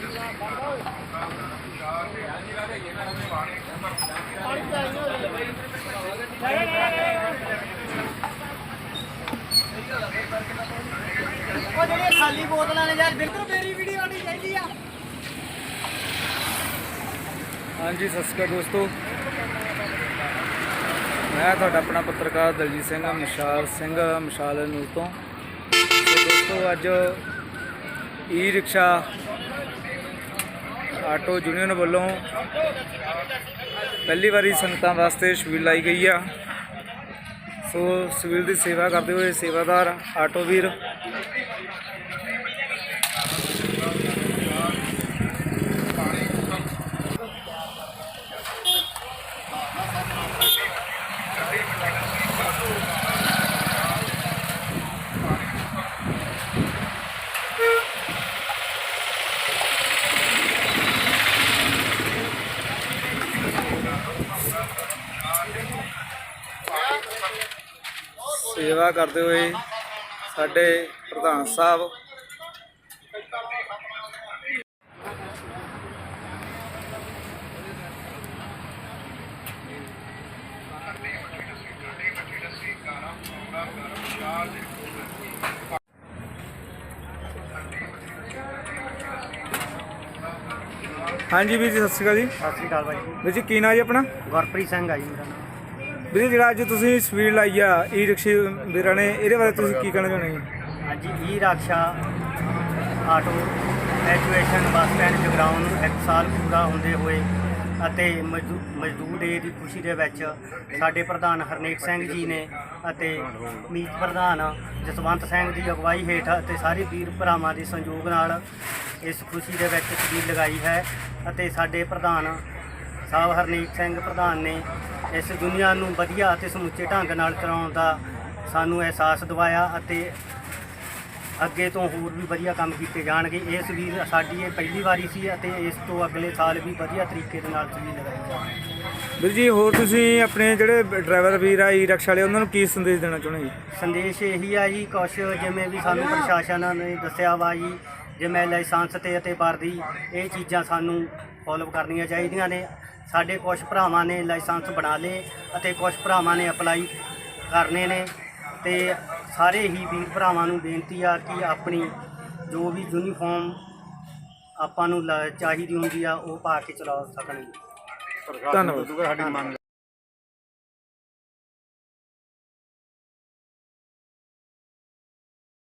ਉਹ ਜਿਹੜੀਆਂ ਖਾਲੀ ਬੋਤਲਾਂ ਨੇ ਯਾਰ, ਬਿਲਕੁਲ ਮੇਰੀ ਵੀਡੀਓ ਆਣੀ ਚਾਹੀਦੀ ਆ। ਹਾਂਜੀ, ਸਤਿ ਸ਼੍ਰੀ ਅਕਾਲ ਦੋਸਤੋ। ਮੈਂ ਤੁਹਾਡਾ ਆਪਣਾ ਪੱਤਰਕਾਰ ਦਲਜੀਤ ਸਿੰਘ, ਮਸ਼ਾਲ ਸਿੰਘ ਮਸ਼ਾਲ ਨੂਰ ਤੋਂ। ਦੋਸਤੋ, ਅੱਜ ਈ ਰਿਕਸ਼ਾ ਆਟੋ ਯੂਨੀਅਨ ਵੱਲੋਂ ਪਹਿਲੀ ਵਾਰੀ ਸੰਗਤਾਂ ਵਾਸਤੇ ਛਬੀਲ ਲਾਈ ਗਈ ਆ। ਸੋ ਛਬੀਲ ਦੀ ਸੇਵਾ ਕਰਦੇ ਹੋਏ ਸੇਵਾਦਾਰ, ਆਟੋ ਵੀਰ ਸੇਵਾ ਕਰਦੇ ਹੋਏ ਸਾਡੇ ਪ੍ਰਧਾਨ ਸਾਹਿਬ। ਹਾਂਜੀ ਵੀਰ ਜੀ ਸਤਿ ਸ਼੍ਰੀ ਅਕਾਲ ਜੀ। ਸਤਿ ਸ੍ਰੀ ਅਕਾਲ ਬਾਈ ਵੀਰ ਜੀ ਕੀ ਨਾਂ ਜੀ ਆਪਣਾ? ਗੁਰਪ੍ਰੀਤ ਸਿੰਘ ਆ ਜੀ ਮੇਰਾ ਨਾਮ। ਵੀਰ, ਜਿਹੜਾ ਅੱਜ ਤੁਸੀਂ ਸਪੀਡ ਲਾਈ ਆ ਈ ਰਿਕਸ਼ੇ ਵੀਰਾਂ ਨੇ, ਇਹਦੇ ਬਾਰੇ ਤੁਸੀਂ ਕੀ ਕਹਿਣਾ ਚਾਹੁੰਦੇ ਹੋ? ਹਾਂਜੀ e rickshaw auto education bus stand Jagraon ਨੂੰ ਇੱਕ ਸਾਲ ਪੂਰਾ ਹੁੰਦੇ ਹੋਏ ਅਤੇ ਮਜ਼ਦੂ- ਮਜ਼ਦੂਰ ਡੇ ਦੀ ਖੁਸ਼ੀ ਦੇ ਵਿੱਚ ਸਾਡੇ ਪ੍ਰਧਾਨ ਹਰਨੇਕ ਸਿੰਘ ਜੀ ਨੇ ਅਤੇ ਮੀਤ ਪ੍ਰਧਾਨ ਜਸਵੰਤ ਸਿੰਘ ਦੀ ਅਗਵਾਈ ਹੇਠ ਅਤੇ ਸਾਰੇ ਵੀਰ ਭਰਾਵਾਂ ਦੇ ਸੰਯੋਗ ਨਾਲ ਇਸ ਖੁਸ਼ੀ ਦੇ ਵਿੱਚ ਤਸਵੀਰ ਲਗਾਈ ਹੈ ਅਤੇ ਸਾਡੇ ਪ੍ਰਧਾਨ ਸਾਹਿਬ ਹਰਨੇਕ ਸਿੰਘ ਪ੍ਰਧਾਨ ਨੇ ਇਸ ਦੁਨੀਆ ਨੂੰ ਵਧੀਆ ਅਤੇ ਸਮੁੱਚੇ ਢੰਗ ਨਾਲ ਚਲਾਉਣ ਦਾ ਸਾਨੂੰ ਅਹਿਸਾਸ ਦਿਵਾਇਆ ਅਤੇ ਅੱਗੇ ਤੋਂ ਹੋਰ ਵੀ ਵਧੀਆ ਕੰਮ ਕੀਤੇ ਜਾਣਗੇ। ਇਸ ਵੀ ਸਾਡੀ ਇਹ ਪਹਿਲੀ ਵਾਰੀ ਸੀ ਅਤੇ ਇਸ ਤੋਂ ਅਗਲੇ ਸਾਲ ਵੀ ਵਧੀਆ ਤਰੀਕੇ ਦੇ ਨਾਲ ਚੀਜ਼ ਲਗਾਈ ਜਾਵੇਗੀ। ਵੀਰ ਜੀ ਹੋਰ ਤੁਸੀਂ ਆਪਣੇ ਜਿਹੜੇ ਡਰਾਈਵਰ ਵੀਰ ਆ ਈ ਰਿਕਸ਼ਾ ਵਾਲੇ ਉਹਨਾਂ ਨੂੰ ਕੀ ਸੰਦੇਸ਼ ਦੇਣਾ ਚਾਹੁੰਦੇ ਜੀ? ਸੰਦੇਸ਼ ਇਹੀ ਆ ਜੀ ਕੁਛ ਜਿਵੇਂ ਵੀ ਸਾਨੂੰ ਪ੍ਰਸ਼ਾਸਨ ਨੇ ਦੱਸਿਆ ਵਾ ਜੀ ਜਿਵੇਂ ਲਾਇਸੈਂਸ ਤੇ ਅਤੇ ਵਰਦੀ ਇਹ ਚੀਜ਼ਾਂ ਸਾਨੂੰ ਫੋਲੋ ਕਰਨੀਆਂ ਚਾਹੀਦੀਆਂ ਨੇ। ਸਾਡੇ ਕੁਝ ਭਰਾਵਾਂ ਨੇ ਲਾਇਸੈਂਸ ਬਣਾ ਲਏ ਅਤੇ ਕੁਝ ਭਰਾਵਾਂ ਨੇ ਅਪਲਾਈ ਕਰਨੇ ਨੇ ਤੇ ਸਾਰੇ ਹੀ ਵੀਰ ਭਰਾਵਾਂ ਨੂੰ ਬੇਨਤੀ ਆ ਕਿ ਆਪਣੀ ਜੋ ਵੀ ਯੂਨੀਫਾਰਮ ਆਪਾਂ ਨੂੰ ਲ- ਚਾਹੀਦੀ ਹੁੰਦੀ ਆ ਉਹ ਪਾ ਕੇ ਚਲਾ ਸਕਣਗੇ ਧੰਨਵਾਦ।